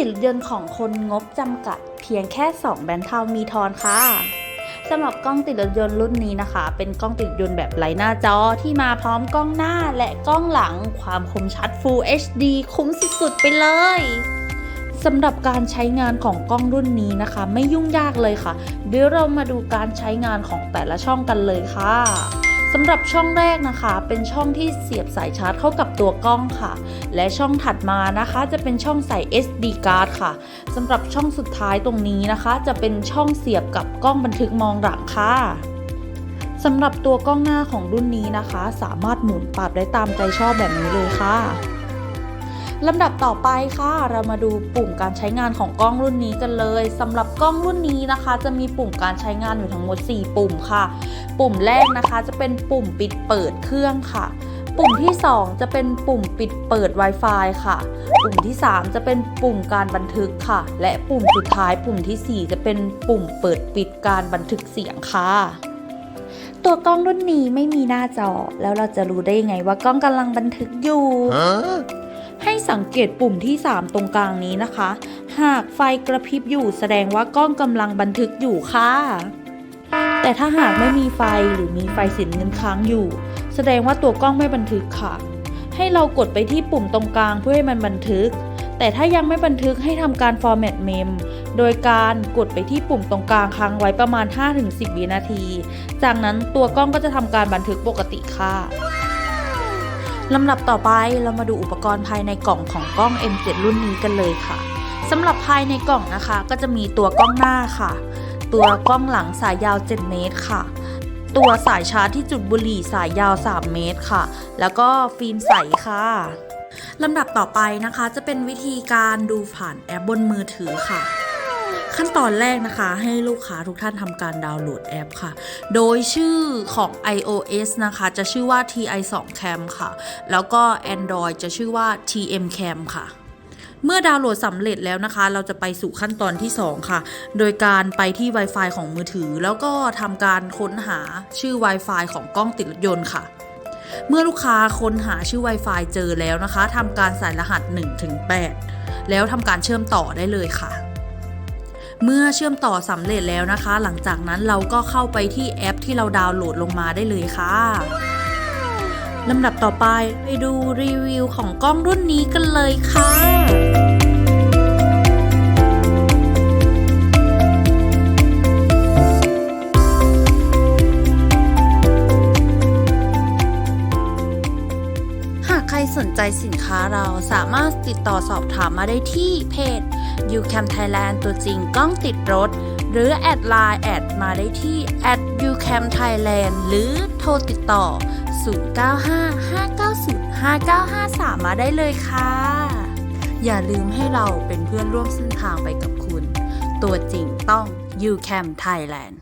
ติดรถยนต์ของคนงบจำกัดเพียงแค่ 2 แบนเทามีทอนค่ะสำหรับกล้องติดรถยนต์รุ่นนี้นะคะ เป็นกล้องติดยนต์แบบไร้หน้าจอที่มาพร้อมกล้องหน้าและกล้องหลังความคมชัด Full HD คุ้มสุดๆไปเลยสำหรับการใช้งานของกล้องรุ่นนี้นะคะ ไม่ยุ่งยากเลยค่ะ เดี๋ยวเรามาดูการใช้งานของแต่ละช่องกันเลยค่ะ สำหรับช่องแรกนะคะ เป็นช่องที่เสียบสายชาร์จเข้ากับตัวกล้องค่ะ และช่องถัดมานะคะจะเป็นช่องใส่ SD card ค่ะสำหรับช่องสุดท้ายตรงนี้นะคะ จะเป็นช่องเสียบกับกล้องบันทึกมองหลังค่ะสำหรับตัวกล้องหน้าของรุ่นนี้นะคะ สามารถหมุนปรับได้ตามใจชอบแบบนี้เลยค่ะ ลำดับต่อไปค่ะ เรามาดูปุ่มการใช้งานของกล้องรุ่นนี้กันเลยสำหรับกล้องรุ่นนี้นะคะ จะมีปุ่มการใช้งานอยู่ทั้งหมด 4 ปุ่มค่ะ ปุ่มแรกนะคะจะเป็นปุ่มปิดเปิดเครื่องค่ะ ปุ่มที่ 2 จะเป็นปุ่มปิดเปิด Wi-Fi ค่ะ ปุ่มที่ 3 จะเป็นปุ่มการบันทึกค่ะ และปุ่มสุดท้ายปุ่มทีสี่4 จะเป็นปุ่มเปิดปิดการบันทึกเสียงค่ะตัวกล้องรุ่นนี้ไม่มีหน้าจอ แล้วเราจะรู้ได้ยังไงว่ากล้องกำลังบันทึกอยู่ Huh? ให้สังเกตปุ่มที่ 3 ตรงกลางนี้นะคะ หากไฟกระพริบอยู่แสดงว่ากล้องกำลังบันทึกอยู่ค่ะ แต่ถ้าหากไม่มีไฟหรือมีไฟสีเงินค้างอยู่ แสดงว่าตัวกล้องไม่บันทึกค่ะ ให้เรากดไปที่ปุ่มตรงกลางเพื่อให้มันบันทึก แต่ถ้ายังไม่บันทึกให้ทำการ format mem โดยการกดไปที่ปุ่มตรงกลางค้างไว้ประมาณ 5-10 วินาที จากนั้นตัวกล้องก็จะทำการบันทึกปกติค่ะ ลำดับต่อไปเรามาดูอุปกรณ์ภายในกล่องของกล้อง M7 รุ่นนี้กันเลยค่ะสำหรับภายในกล่องนะคะ ก็จะมีตัวกล้องหน้าค่ะ ตัวกล้องหลังสายยาว 7 เมตรค่ะ ตัวสายชาร์จที่จุดบุหรี่สายยาว 3 เมตรค่ะ แล้วก็ฟิล์มใสค่ะลำดับต่อไปนะคะจะเป็นวิธีการดูผ่านแอปบนมือถือค่ะ ขั้นตอนแรกนะคะ ให้ลูกค้าทุกท่านทำการดาวน์โหลดแอปค่ะ โดยชื่อของ iOS นะคะ จะชื่อว่า TI2 Cam ค่ะ แล้วก็ Android จะชื่อว่า TM Cam ค่ะเมื่อดาวน์โหลดสำเร็จแล้วนะคะ เราจะไปสู่ขั้นตอนที่ 2 ค่ะ โดยการไปที่ Wi-Fi ของมือถือ แล้วก็ทำการค้นหาชื่อ Wi-Fi ของกล้องติดรถยนต์ค่ะ เมื่อลูกค้าค้นหาชื่อ Wi-Fi เจอแล้วนะคะทำการใส่รหัส 1-8 แล้วทำการเชื่อมต่อได้เลยค่ะ เมื่อเชื่อมต่อสำเร็จแล้วนะคะ หลังจากนั้นเราก็เข้าไปที่แอปที่เราดาวน์โหลดลงมาได้เลยค่ะลำดับต่อไปไปดูรีวิวของกล้องรุ่นนี้กันเลยค่ะากใครสนใจสินค้าเราสามารถติดต่อสอบถามมาได้ที่เพจ UCAM Thailand ตัวจริงกล้องติดรถ หรือแอดไลน์แอดมาได้ที่ UCAM Thailand หรือโทรติดต่อ 0955905953 มาได้เลยค่ะ อย่าลืมให้เราเป็นเพื่อนร่วมเส้นทางไปกับคุณ ตัวจริงต้อง UCAM Thailand